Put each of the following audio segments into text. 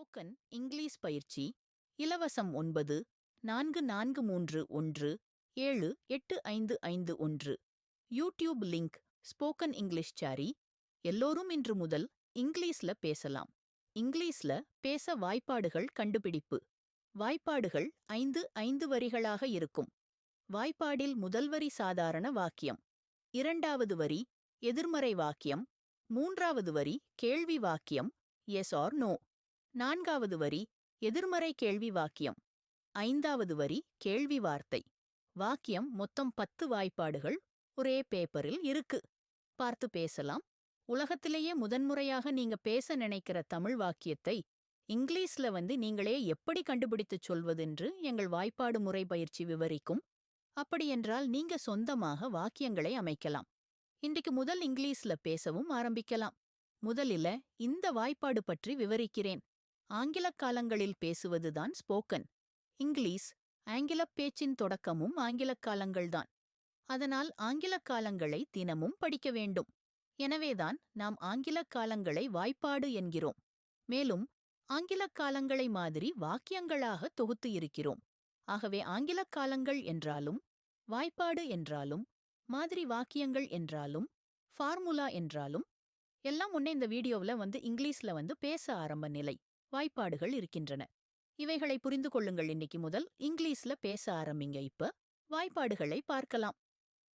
Spoken English பயிற்சி இலவசம் ஒன்பது நான்கு நான்கு மூன்று ஒன்று ஏழு எட்டு ஐந்து ஐந்து ஒன்று. YouTube link spoken English sorry. எல்லோரும் இன்று முதல் இங்கிலீஷ்ல பேசலாம். இங்கிலீஷ்ல பேச வாய்ப்பாடுகள் கண்டுபிடிப்பு. வாய்ப்பாடுகள் ஐந்து ஐந்து வரிகளாக இருக்கும். வாய்ப்பாடில் முதல் வரி சாதாரண வாக்கியம். இரண்டாவது வரி எதிர்மறை வாக்கியம். மூன்றாவது வரி கேள்வி வாக்கியம். எஸ் ஆர் நோ நான்காவது வரி எதிர்மறை கேள்வி வாக்கியம். ஐந்தாவது வரி கேள்வி வார்த்தை. வாக்கியம் மொத்தம் பத்து வாய்ப்பாடுகள் ஒரே பேப்பரில் இருக்கு. பார்த்து பேசலாம். உலகத்திலேயே முதன்முறையாக நீங்க பேச நினைக்கிற தமிழ் வாக்கியத்தை இங்கிலீஷ்ல வந்து நீங்களே எப்படி கண்டுபிடித்துச் சொல்வதென்று எங்கள் வாய்ப்பாடு முறை பயிற்சி விவரிக்கும். அப்படியென்றால் நீங்க சொந்தமாக வாக்கியங்களை அமைக்கலாம். இன்றைக்கு முதல் இங்கிலீஷ்ல பேசவும் ஆரம்பிக்கலாம். முதலில இந்த வாய்ப்பாடு பற்றி விவரிக்கிறேன். ஆங்கிலக் காலங்களில் பேசுவதுதான் ஸ்போக்கன். இங்கிலீஷ் ஆங்கிலப் பேச்சின் தொடக்கமும் ஆங்கிலக் காலங்கள்தான். அதனால் ஆங்கிலக் காலங்களை தினமும் படிக்க வேண்டும். எனவேதான் நாம் ஆங்கிலக் காலங்களை வாய்ப்பாடு என்கிறோம். மேலும் ஆங்கிலக் காலங்களை மாதிரி வாக்கியங்களாக தொகுத்து இருக்கிறோம். ஆகவே ஆங்கிலக் காலங்கள் என்றாலும் வாய்ப்பாடு என்றாலும் மாதிரி வாக்கியங்கள் என்றாலும் ஃபார்முலா என்றாலும் எல்லாம் முன்னே இந்த வீடியோவில் வந்து இங்கிலீஷ்ல வந்து பேச ஆரம்ப நிலை. வாய்ப்பாடுகள் இருக்கின்றன. இவைகளை புரிந்து கொள்ளுங்கள் இன்னைக்கு முதல். இங்கிலீஷ்ல பேச ஆரம்பிங்க இப்ப. வாய்ப்பாடுகளை பார்க்கலாம்.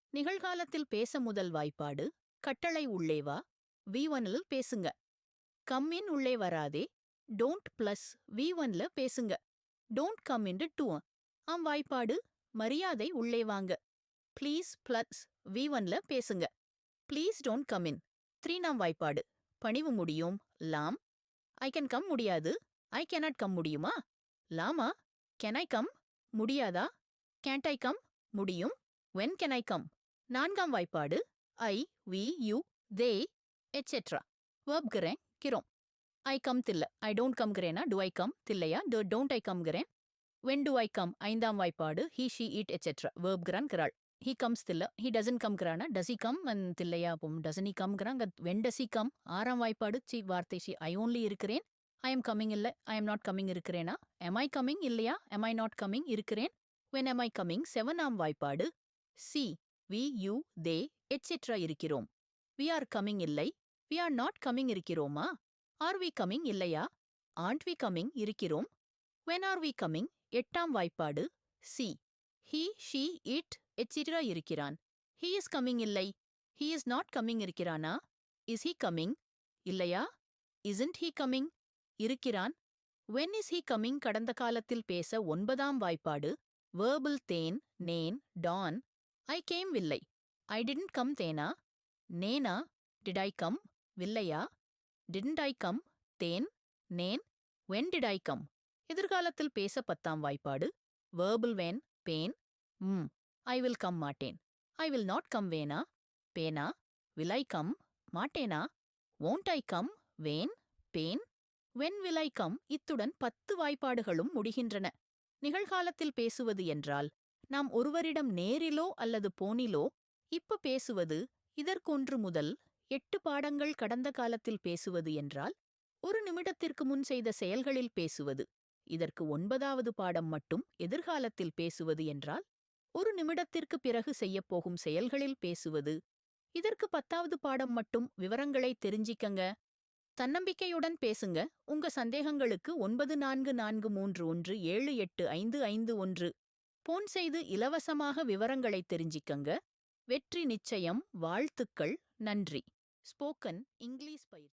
நிகழ்காலத்தில் பேச முதல் வாய்ப்பாடு கட்டளை உள்ளே வா. வி ஒன்ல பேசுங்க. கம்மின் உள்ளே வராதே. டோன்ட் பிளஸ் வி ஒன்ல பேசுங்க. டோன்ட் கம் இன்டு டூ ஆம் வாய்ப்பாடு மரியாதை உள்ளே வாங்க. ப்ளீஸ் பிளஸ் வி ஒன்ல பேசுங்க. Please don't come in three நாம் வாய்ப்பாடு. பணிவு முடியும். லாம் ஐ கேன் கம் முடியாது. ஐ கேனாட் கம் முடியுமா? லாமா? கேன் ஐ கம் முடியாதா? கேன்ட் ஐ கம் முடியும்? வென் கேன் ஐ கம் நான்காம் வாய்ப்பாடு. I we you they etcetera வேர்ப்கிறேன் கிரோம் ஐ கம் தில்ல. ஐ டோன்ட் கம்கிறேனா டு ஐ கம் தில்லையா? டு டோன்ட் ஐ கம்கிறேன் வென் டு ஐ கம் ஐந்தாம் வாய்ப்பாடு. ஹீ ஷி இட் எட்செட்ரா வேர்ப்கிறான் கிராள் ஹி கம்ஸ் தில்ல ஹி டசன் கம்கிறானா டஸ் ஹி கம் அண்ட் தில்லையா அப்போம் டசன் ஹி கம்கிறாங்க வென் டஸ் ஹி கம் ஆறாம் வாய்ப்பாடு சி வார்த்தை ஷி ஐ ஓன்லி இருக்கிறேன் ஐ எம் கம்மிங் இல்ல ஐ எம் நாட் கம்மிங் இருக்கிறேனா எம் ஐ கம்மிங் இல்லையா எம் ஐ நாட் கம்மிங் இருக்கிறேன் வென் எம் ஐ கம்மிங் செவனாம் வாய்ப்பாடு சி வி யூ தே எட்ஸெட்ரா இருக்கிறோம் வி ஆர் கம்மிங் இல்லை வி ஆர் நாட் கம்மிங் இருக்கிறோமா ஆர் வி கம்மிங் இல்லையா ஆண்ட் வி கம்மிங் இருக்கிறோம் வென் ஆர் வி கம்மிங் எட்டாம் வாய்ப்பாடு சி ஹி ஷீ இட் எட்ஸெட்ரா இருக்கிறான். ஹீ இஸ் கம்மிங் இல்லை. ஹீ இஸ் நாட் கம்மிங் இருக்கிறானா? இஸ் ஹீ கம்மிங் இல்லையா? இசன்ட் ஹீ கம்மிங் இருக்கிறான். வென் இஸ் ஹீ கம்மிங் கடந்த காலத்தில் பேச ஒன்பதாம் வாய்ப்பாடு. வேர்பிள் தேன் நேன் டான். ஐ கேம் வில்லை. ஐ டிடன்ட் கம் தேனா? நேனா? டிட் ஐ கம் வில்லையா? டிடன்ட் ஐ கம் தேன் நேன். வென் டிட் ஐ கம் எதிர்காலத்தில் பேச பத்தாம் வாய்ப்பாடு. வேர்பிள் வேன் பேன் ம். ஐ வில் கம் மாட்டேன். ஐ வில் நாட் கம் வேனா பேனா? வில் ஐ கம் மாட்டேனா? ஓன்ட் ஐ கம் வேன் பேன்? வென் வில் ஐ கம் இத்துடன் பத்து வாய்ப்பாடுகளும் முடிகின்றன. நிகழ்காலத்தில் பேசுவது என்றால் நாம் ஒருவரிடம் நேரிலோ அல்லது போனிலோ இப்ப பேசுவது இதற்கொன்று முதல் எட்டு பாடங்கள் கடந்த காலத்தில் பேசுவது என்றால் ஒரு நிமிடத்திற்கு முன் செய்த செயல்களில் பேசுவது இதற்கு ஒன்பதாவது பாடம் மட்டும் எதிர்காலத்தில் பேசுவது என்றால் ஒரு நிமிடத்திற்கு பிறகு செய்யப்போகும் செயல்களில் பேசுவது. இதற்கு பத்தாவது பாடம் மட்டும் விவரங்களை தெரிஞ்சிக்கங்க. தன்னம்பிக்கையுடன் பேசுங்க. உங்க சந்தேகங்களுக்கு ஒன்பது நான்கு நான்கு மூன்று ஒன்று ஏழு எட்டு ஐந்து ஐந்து ஒன்று. போன் செய்து இலவசமாக விவரங்களை தெரிஞ்சிக்கங்க. வெற்றி நிச்சயம். வாழ்த்துக்கள். நன்றி. ஸ்போக்கன் இங்கிலீஷ் பயிர்